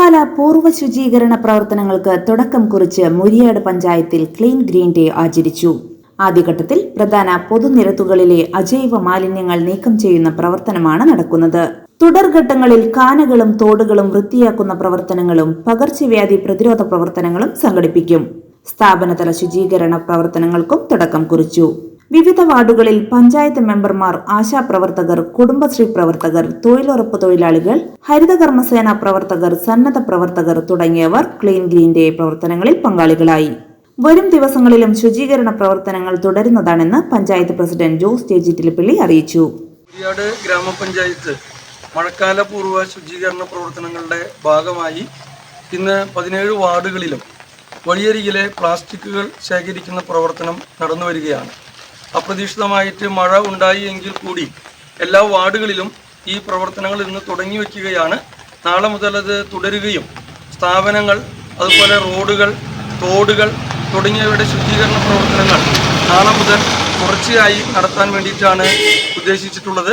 മഴക്കാല പൂർവ ശുചീകരണ പ്രവർത്തനങ്ങൾക്ക് തുടക്കം കുറിച്ച് മുരിയാട് പഞ്ചായത്തിൽ ക്ലീൻ ഗ്രീൻ ഡേ ആചരിച്ചു. ആദ്യഘട്ടത്തിൽ പ്രധാന പൊതുനിരത്തുകളിലെ അജൈവ മാലിന്യങ്ങൾ നീക്കം ചെയ്യുന്ന പ്രവർത്തനമാണ് നടക്കുന്നത്. തുടർഘട്ടങ്ങളിൽ കാനകളും തോടുകളും വൃത്തിയാക്കുന്ന പ്രവർത്തനങ്ങളും പകർച്ചവ്യാധി പ്രതിരോധ പ്രവർത്തനങ്ങളും സംഘടിപ്പിക്കും. സ്ഥാപനതല ശുചീകരണ പ്രവർത്തനങ്ങൾക്കും തുടക്കം കുറിച്ചു. വിവിധ വാർഡുകളിൽ പഞ്ചായത്ത് മെമ്പർമാർ ആശാപ്രവർത്തകർ കുടുംബശ്രീ പ്രവർത്തകർ തൊഴിലുറപ്പ് തൊഴിലാളികൾ ഹരിതകർമ്മസേന പ്രവർത്തകർ സന്നദ്ധ പ്രവർത്തകർ തുടങ്ങിയവർ ക്ലീൻ ഗ്രീൻ ഡേ പ്രവർത്തനങ്ങളിൽ പങ്കാളികളായി. വരും ദിവസങ്ങളിലും ശുചീകരണ പ്രവർത്തനങ്ങൾ തുടരുന്നതാണെന്ന് പഞ്ചായത്ത് പ്രസിഡന്റ് ജോസ് ചേച്ചിറ്റിലപ്പള്ളി അറിയിച്ചു. ഗ്രാമപഞ്ചായത്ത് മഴക്കാല പൂർവ ശുചീകരണ പ്രവർത്തനങ്ങളുടെ ഭാഗമായി ഇന്ന് പതിനേഴ് വാർഡുകളിലും വഴിയരികിലെ പ്ലാസ്റ്റിക്കുകൾ ശേഖരിക്കുന്ന പ്രവർത്തനം നടന്നു വരികയാണ് അപ്രതീക്ഷിതമായിട്ട് മഴ ഉണ്ടായി എങ്കിൽ കൂടി എല്ലാ വാർഡുകളിലും ഈ പ്രവർത്തനങ്ങൾ ഇന്ന് തുടങ്ങി വയ്ക്കുകയാണ്. നാളെ മുതൽ അത് തുടരുകയും സ്ഥാപനങ്ങൾ അതുപോലെ റോഡുകൾ തോടുകൾ തുടങ്ങിയവയുടെ ശുദ്ധീകരണ പ്രവർത്തനങ്ങൾ നാളെ മുതൽ തുടർച്ചയായി നടത്താൻ വേണ്ടിയിട്ടാണ് ഉദ്ദേശിച്ചിട്ടുള്ളത്.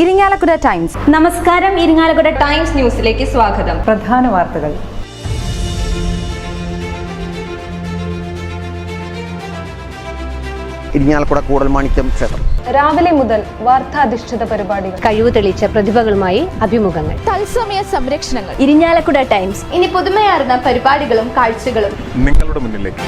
Irinjalakuda times. നമസ്കാരം ഇരിങ്ങാലക്കുട ടൈംസ് ന്യൂസിലേക്ക് സ്വാഗതം. പ്രധാന വാർത്തകൾ. ഇരിഞ്ഞാലക്കുട കൂടൽമാണിക്യം ക്ഷേത്രം. രാവിലെ മുതൽ വാർത്താധിഷ്ഠിത പരിപാടികൾ. കഴിവ് തെളിയിച്ച പ്രതിഭകളുമായി അഭിമുഖങ്ങൾ. തത്സമയ സംരക്ഷണങ്ങൾ. ഇരിഞ്ഞാലക്കുട ടൈംസ്. ഇനി പുതുമയാർന്ന പരിപാടികളും കാഴ്ചകളും. നിങ്ങളുടെ മുന്നിലേക്ക്.